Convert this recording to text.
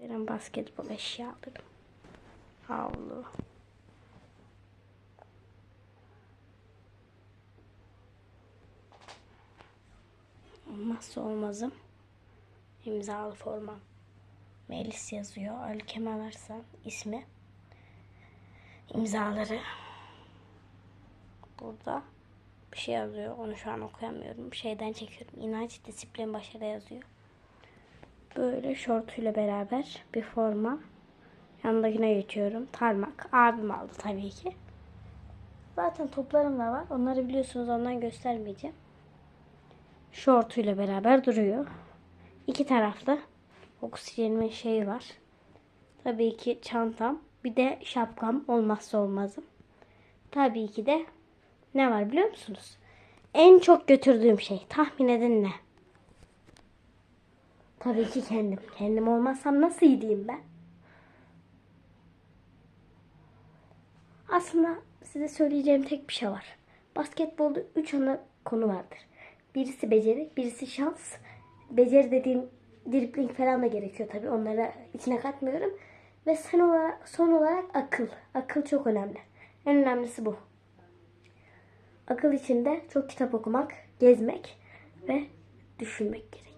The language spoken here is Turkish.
Benim basketbol eşyalarım. Havlu. Olmazsa olmazım. İmzalı formam. Melis yazıyor. Ali Kemal ismi. İmzaları. Burada bir şey yazıyor. Onu şu an okuyamıyorum. Şeyden çekiyorum. İnanç, disiplin, başarı yazıyor. Böyle şortuyla beraber bir forma. Yanındakine geçiyorum. Tarmak. Abim aldı tabii ki. Zaten toplarım da var. Onları biliyorsunuz ondan göstermeyeceğim. Şortuyla beraber duruyor. İki tarafta oksijenimin şeyi var. Tabii ki çantam. Bir de şapkam olmazsa olmazım. Tabii ki de ne var biliyor musunuz? En çok götürdüğüm şey. Tahmin edin ne? Tabii ki kendim. Kendim olmazsam nasıl gideyim ben? Aslında size söyleyeceğim tek bir şey var. Basketbolda 3 ana konu vardır. Birisi beceri, birisi şans. Beceri dediğim dribling falan da gerekiyor tabii. Onları içine katmıyorum. Ve son olarak, son olarak akıl. Akıl çok önemli. En önemlisi bu. Akıl içinde çok kitap okumak, gezmek ve düşünmek gerekiyor.